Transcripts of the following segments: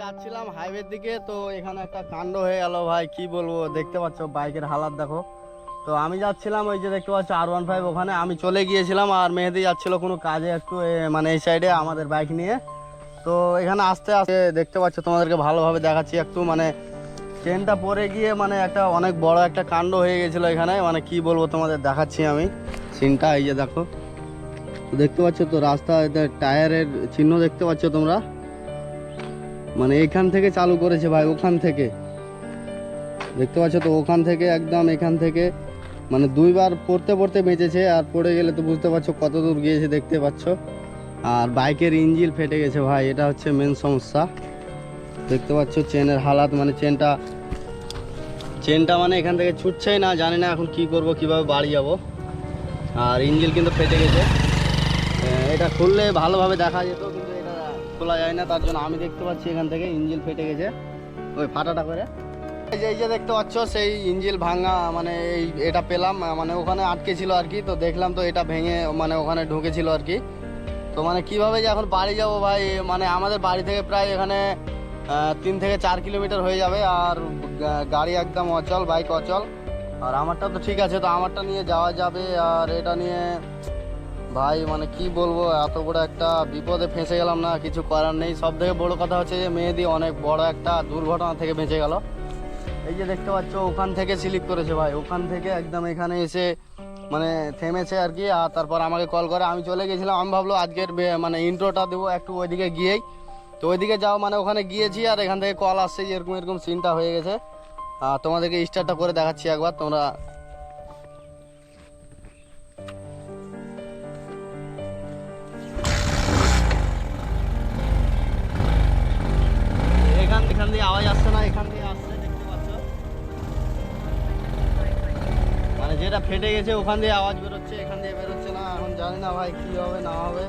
যাচ্ছিলাম হাইওয়ের দিকে, তো এখানে একটা কাণ্ড হয়ে গেল ভাই, কি বলব? দেখতে পাচ্ছ বাইকের হালাত দেখো। তো আমি যাচ্ছিলাম ওই যে দেখতে পাচ্ছ আর ওয়ান ফাইভ ওখানে, আমি চলে গিয়েছিলাম আর মেহেদি যাচ্ছিল কোনো কাজে একটু মানে এই সাইডে আমাদের বাইক নিয়ে। তো এখানে আস্তে আস্তে দেখতে পাচ্ছ তোমাদেরকে ভালোভাবে দেখাচ্ছি একটু মানে ট্রেনটা পরে গিয়ে মানে একটা অনেক বড় একটা কাণ্ড হয়ে গেছিল এখানে মানে কি বলব তোমাদের দেখাচ্ছি আমি। সিনটা এই যে দেখো। দেখতে পাচ্ছ তো রাস্তা টায়ারের চিহ্ন দেখতে পাচ্ছ তোমরা? মানে এখান থেকে চালু করেছে ভাই, ওখান থেকে। দেখতে পাচ্ছ তো, ওখান থেকে একদম এখান থেকে মানে দুইবার পড়তে পড়তে বেঁচেছে, আর পড়ে গেলে তো বুঝতে পারছ কত দূর গিয়েছে, দেখতে পাচ্ছ। আর বাইকের ইঞ্জিল ফেটে গেছে ভাই, এটা হচ্ছে মেন সমস্যা। দেখতে পাচ্ছ চেনের হালাত মানে চেনটা চেনটা মানে এখান থেকে ছুটছেই না, জানি না এখন কি করব, কীভাবে বাড়ি যাব। আর ইঞ্জিল কিন্তু ফেটে গেছে। এটা খুললে ভালোভাবে দেখা যেত, কিন্তু খোলা যায় না, তার জন্য আমি দেখতে পাচ্ছি এখান থেকে ইঞ্জিল ফেটে গেছে। ওই ফাটাটা করে। এই যে এই যে দেখতে পাচ্ছ, সেই ইঞ্জিল ভাঙা মানে এই এটা পেলাম মানে ওখানে আটকে ছিল আর কি, তো দেখলাম তো এটা ভেঙে মানে ওখানে ঢুকেছিল আর কি। তো মানে কীভাবে যে এখন বাড়ি যাব ভাই মানে আমাদের বাড়ি থেকে প্রায় এখানে তিন থেকে চার কিলোমিটার হয়ে যাবে, আর গাড়ি একদম অচল, বাইক অচল। আর আমারটা তো ঠিক আছে, তো আমারটা নিয়ে যাওয়া যাবে, আর এটা নিয়ে ভাই মানে কি বলব, এত বড় একটা বিপদে ফেঁসে গেলাম না, কিছু করার নেই। সব থেকে বড় কথা হচ্ছে যে, মেহেদি অনেক বড় একটা দুর্ঘটনা থেকে বেঁচে গেল। এই যে দেখতে পাচ্ছ, ওখান থেকে স্লিপ করেছে ভাই, ওখান থেকে একদম এখানে এসে মানে থেমেছে আর কি, আর তারপর আমাকে কল করে, আমি চলে গেছিলাম, আমি ভাবলো আজকের মানে ইন্ট্রোটা দেবো একটু ওইদিকে গিয়েই। তো ওইদিকে যাও মানে ওখানে গিয়েছি, আর এখান থেকে কল আসছে এরকম এরকম সিনটা হয়ে গেছে। আর তোমাদেরকে স্টার্টটা করে দেখাচ্ছি একবার, তোমরা দিয়ে আওয়াজ আসছে না, এখান দিয়ে আসছে, দেখতে পাচ্ছ? মানে যেটা ফেটে গেছে, ওখান দিয়ে আওয়াজ বেরোচ্ছে, এখান দিয়ে বেরোচ্ছে না। এখন জানি না ভাই কি হবে, না হবে।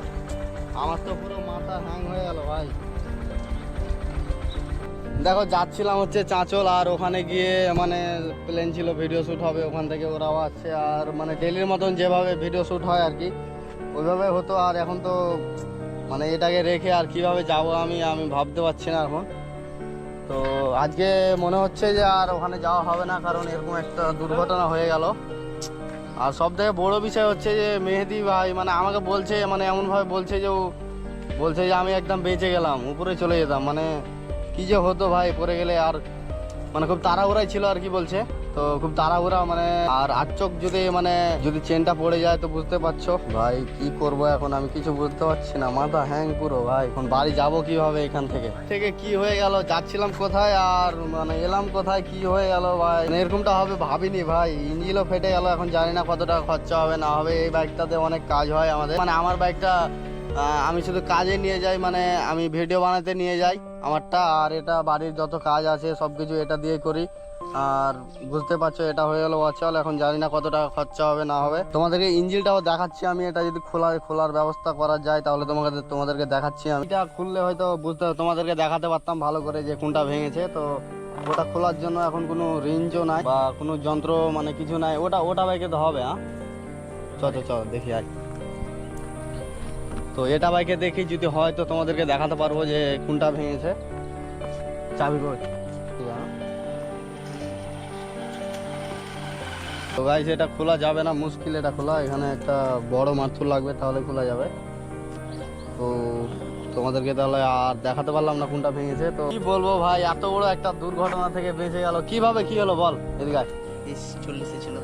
আমার তো পুরো মাথা হ্যাং হয়ে গেল ভাই। দেখো, যাচ্ছিলাম হচ্ছে চাঁচল, আর ওখানে গিয়ে মানে প্লেন ছিল ভিডিও শ্যুট হবে, ওখান থেকে ওরাও আসছে। আর মানে ডেলির মতন যেভাবে ভিডিও শ্যুট হয় আর কি, ওইভাবে হতো। আর এখন তো মানে এটাকে রেখে আর কীভাবে যাব আমি আমি ভাবতে পারছি না এখন। তো আজকে মনে হচ্ছে যে আর ওখানে যাওয়া হবে না, কারণ এরকম একটা দুর্ঘটনা হয়ে গেল। আর সব থেকে বড় বিষয় হচ্ছে যে মেহেদি ভাই মানে আমাকে বলছে মানে এমনভাবে বলছে যে ও, বলছে যে আমি একদম বেঁচে গেলাম, উপরে চলে যেতাম। মানে কি যে হতো ভাই পরে গেলে আর মানে খুব তাড়াহুড়াই ছিল আর কি বলছে। তো খুব তাড়াহুড়া মানে আর আট চোখ যদি মানে যদি চেনটা পড়ে যায় তো বুঝতে পারছ। ভাই, কি করব এখন? আমি কিছু বুঝতে পারছি না। মাথা হ্যাং পুরো, ভাই। এখন বাড়ি যাব কীভাবে এখান থেকে? থেকে কি হয়ে গেল? যাচ্ছিলাম কোথায়? আর মানে এলাম কোথায়? কি হয়ে গেল, ভাই? মানে এরকমটা হবে, ভাবিনি, ভাই। ইঞ্জিনও ফেটে গেল, এখন জানি না কত টাকা খরচা হবে, না হবে। এই বাইকটাতে অনেক কাজ হয় আমাদের। মানে আমার বাইকটা আমি শুধু কাজে নিয়ে যাই মানে আমি ভিডিও বানাতে নিয়ে যাই আমারটা। আর এটা বাড়ির যত কাজ আছে সব কিছু এটা দিয়ে করি। আর বুঝতে পারছ, এটা হয়ে গেল অচল এখন জানি না কত টাকা খরচা হবে, না হবে। তোমাদেরকে ইঞ্জিনটাও দেখাচ্ছি আমি, এটা যদি খোলা, খোলার ব্যবস্থা করা যায়, তাহলে তোমাকে তোমাদেরকে দেখাচ্ছি আমি। এটা খুললে হয়তো বুঝতে তোমাদেরকে দেখাতে পারতাম ভালো করে যে কোনটা ভেঙেছে, তো ওটা খোলার জন্য এখন কোনো রেঞ্জও নাই, বা কোনো যন্ত্র মানে কিছু নাই। ওটা ওটা বাইকে তো হবে হ্যাঁ? চ চ দেখি আয়। তো এটা বাইকে দেখি যদি হয় তো তোমাদেরকে দেখাতে পারব যে কোনটা ভেঙেছে। চাবি কই? তো গাইস এটা খোলা যাবে না মুশকিল এটা খোলা। এখানে একটা বড় মারথুর লাগবে তাহলে খোলা যাবে। তো তোমাদেরকে তাহলে আর দেখাতে পারলাম না কোনটা ভেঙেছে। তো কি বলব ভাই এত বড় একটা দুর্ঘটনা থেকে বেঁচে গেল। কীভাবে কি হলো বল এদিকে। তিরিশ চল্লিশে ছিল।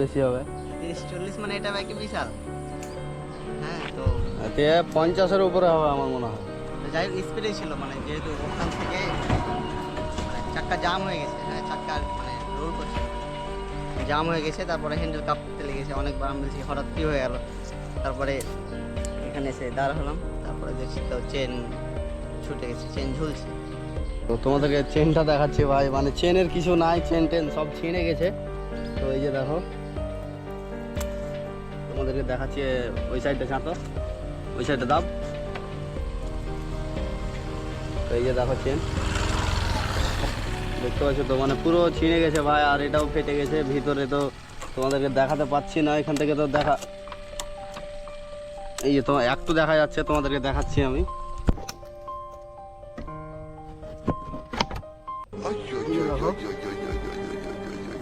বেশি হবে। তিরিশ চল্লিশ মানে এটা বাইকে বিশাল? হ্যাঁ তো এতে পঞ্চাশের উপরে হবে আমার মনে হয়। যাই হোক স্পিডে ছিল মানে যেহেতু ওখান থেকে মানে চাক্কা জাম হয়ে গেছে হ্যাঁ চাক্কা মানে রোল করছে। জাম হয়ে গেছে, তারপরে হ্যান্ডেল কাঁপতে লেগেছে অনেকবার, আমি বলছি, হঠাৎ কি হয়ে গেল? তারপরে এখানে এসে দাঁড় হলাম, তারপরে দেখছি তো চেন ছুটে গেছে, চেন ঝুলছে। তো তোমাদেরকে চেনটা দেখাচ্ছি ভাই মানে চেনের কিছু নাই, চেন টেন সব ছিঁড়ে গেছে। তো এই যে দেখো, তোমাদেরকে দেখাচ্ছি ওই সাইডটা ছাঁতো ওই সাইডটা দাব তো এই যে দেখো চেন। দেখতে পাচ্ছ তো মানে পুরো ছিঁড়ে গেছে ভাই, আর এটাও ফেটে গেছে। ভিতরে তো তোমাদেরকে দেখাতে পাচ্ছি না, এখান থেকে তো দেখা এই যে তোমার একটু দেখা যাচ্ছে, তোমাদেরকে দেখাচ্ছি আমি।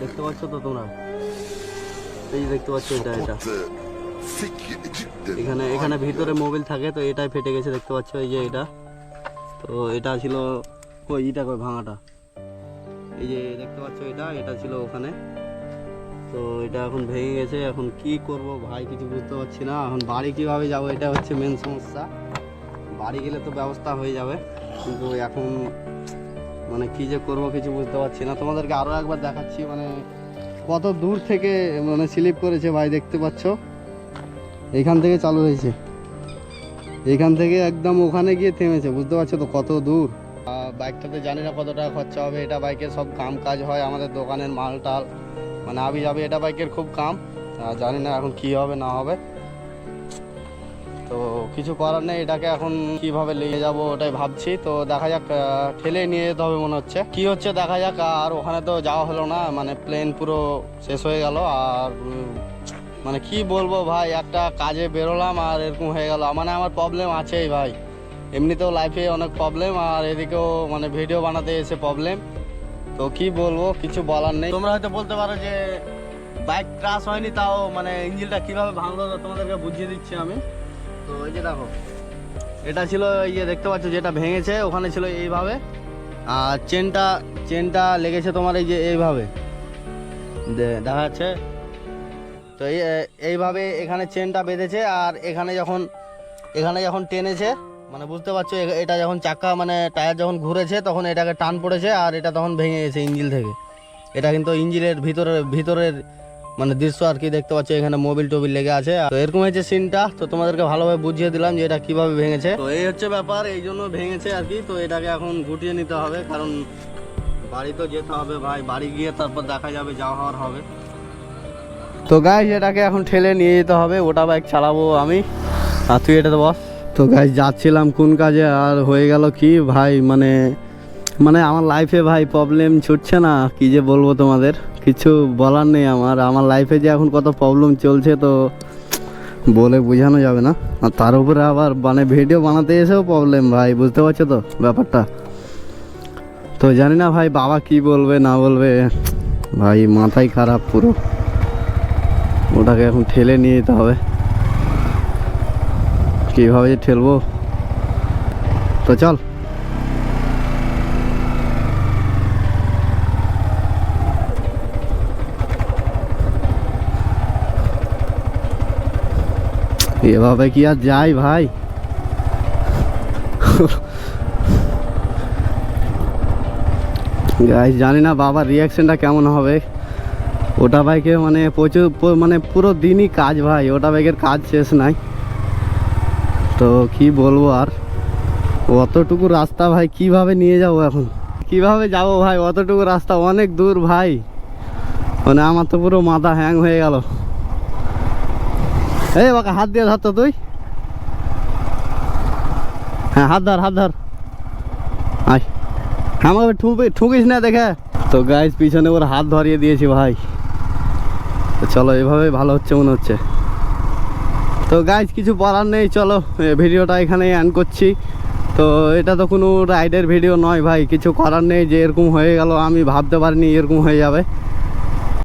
দেখতে পাচ্ছ তো তোমরা? এই যে দেখতে পাচ্ছ এটা এটা। এখানে এখানে ভিতরে মোবাইল থাকে, তো এটাই ফেটে গেছে, দেখতে পাচ্ছ এই যে এটা। তো এটা ছিল কই, ইটা কই, ভাঙাটা? এই যে দেখতে পাচ্ছ এটা এটা ছিল ওখানে। তো এটা এখন ভেঙে গেছে, এখন কি করব ভাই কিছু বুঝতে পারছি না। এখন বাড়ি কীভাবে যাব এটা হচ্ছে মেন সমস্যা। বাড়ি গেলে তো ব্যবস্থা হয়ে যাবে, কিন্তু এখন মানে কি যে করব কিছু বুঝতে পারছি না। তোমাদেরকে আরও একবার দেখাচ্ছি মানে কত দূর থেকে মানে স্লিপ করেছে ভাই, দেখতে পাচ্ছ? এখান থেকে চালু হয়েছে। এখান থেকে একদম ওখানে গিয়ে থেমেছে, বুঝতে পারছ তো কত দূর? বাইকটাতে জানি না কত টাকা খরচা হবে। এটা বাইকের সব কাম কাজ হয় আমাদের দোকানের মাল টাল মানে আবি যাবে, এটা বাইকের খুব কাম। জানি না এখন কি হবে, না হবে। তো কিছু করার নেই, এটাকে এখন কীভাবে নিয়ে যাব ওটাই ভাবছি। তো দেখা যাক ঠেলে নিয়ে যেতে হবে মনে হচ্ছে। কি হচ্ছে দেখা যাক, আর ওখানে তো যাওয়া হলো না। মানে প্লেন পুরো শেষ হয়ে গেল। আর মানে কি বলব ভাই, একটা কাজে বেরোলাম আর এরকম হয়ে গেল। মানে আমার প্রবলেম আছেই ভাই। এমনিতেও লাইফে অনেক প্রবলেম আর এদিকেও মানে ভিডিও বানাতে এসে প্রবলেম তো কি বলব, কিছু বলার নেই। তোমরা হয়তো বলতে পারো যে বাইক ক্রাশ হয়নি, তাও মানে ইঞ্জিনটা কীভাবে ভাঙলো তোমাদেরকে বুঝিয়ে দিচ্ছি আমি। তো এই যে দেখো, এটা ছিল এই যে দেখতে পাচ্ছ, যেটা ভেঙেছে, ওখানে ছিল এইভাবে। আর চেনটা চেনটা লেগেছে তোমার এই যে এইভাবে। দেখা যাচ্ছে। তো এই, এইভাবে এখানে চেনটা বেঁধেছে, আর এখানে যখন এখানে যখন টেনেছে মানে বুঝতে পারছ এটা যখন চাকা মানে টায়ার যখন ঘুরেছে, তখন এটাকে টান পড়েছে আর এটা তখন ভেঙে গেছে ইঞ্জিল থেকে। এটা কিন্তু ইঞ্জিনের ভিতরে, ভিতরের মানে দৃশ্য আর কি দেখতে পাচ্ছ, এখানে মোবিল টোবিল লেগে আছে। তো এরকম হয়েছে সিনটা, তো তোমাদেরকে ভালোভাবে বুঝিয়ে দিলাম যে এটা কীভাবে ভেঙেছে। তো এই হচ্ছে ব্যাপার, এই জন্য ভেঙেছে আর কি, তো এটাকে এখন গুটিয়ে নিতে হবে, কারণ বাড়ি তো যেতে হবে ভাই, বাড়ি গিয়ে তারপর দেখা যাবে যাওয়া হওয়ার হবে। তো গাইজ এটাকে এখন ঠেলে নিয়ে যেতে হবে, ওটা বাইক চালাবো আমি। আর তুই এটাতে বস। তো গাইজ যাচ্ছিলাম কোন কাজে আর হয়ে গেল কি? ভাই মানে মানে আমার লাইফে ভাই প্রবলেম ছুটছে না, কি যে বলব তোমাদের? কিছু বলার নেই আমার আমার লাইফে যে এখন কত প্রবলেম চলছে তো বলে বোঝানো যাবে না। আর তার উপরে আবার মানে ভিডিও বানাতে এসেও প্রবলেম ভাই, বুঝতে পারছ তো ব্যাপারটা? তো জানি না ভাই, বাবা কি বলবে, না বলবে, ভাই, মাথাই খারাপ পুরো। ওটাকে এখন ঠেলে নিয়ে যেতে হবে। কীভাবে যে ঠেলবো? তো চল। এভাবে কি আর যাই ভাই? গাইস জানি না বাবার রিয়াকশনটা কেমন হবে। ওটা বাইকে মানে প্রচুর মানে পুরো দিনই কাজ ভাই। ওটা বাইকের কাজ শেষ নাই। তো কি বলব আর? অতটুকু রাস্তা ভাই, কীভাবে নিয়ে যাব এখন? কীভাবে যাব ভাই? অতটুকু রাস্তা অনেক দূর ভাই। মানে আমার তো পুরো মাথা হ্যাং হয়ে গেল। এই বাকা, হাত দিয়ে ধর তো তুই। হ্যাঁ হাত ধর হাত ধর। আয়। আমাকে ঠুকে, ঠুকিস না দেখে? তো গাইজ পিছনে ওর হাত ধরিয়ে দিয়েছি ভাই। চলো এভাবে ভালো হচ্ছে, মনে হচ্ছে। তো গাইজ কিছু বলার নেই, চলো ভিডিওটা এখানেই অ্যান করছি। তো এটা তো কোনো রাইডের ভিডিও নয় ভাই, কিছু করার নেই যে এরকম হয়ে গেল, আমি ভাবতে পারিনি এরকম হয়ে যাবে।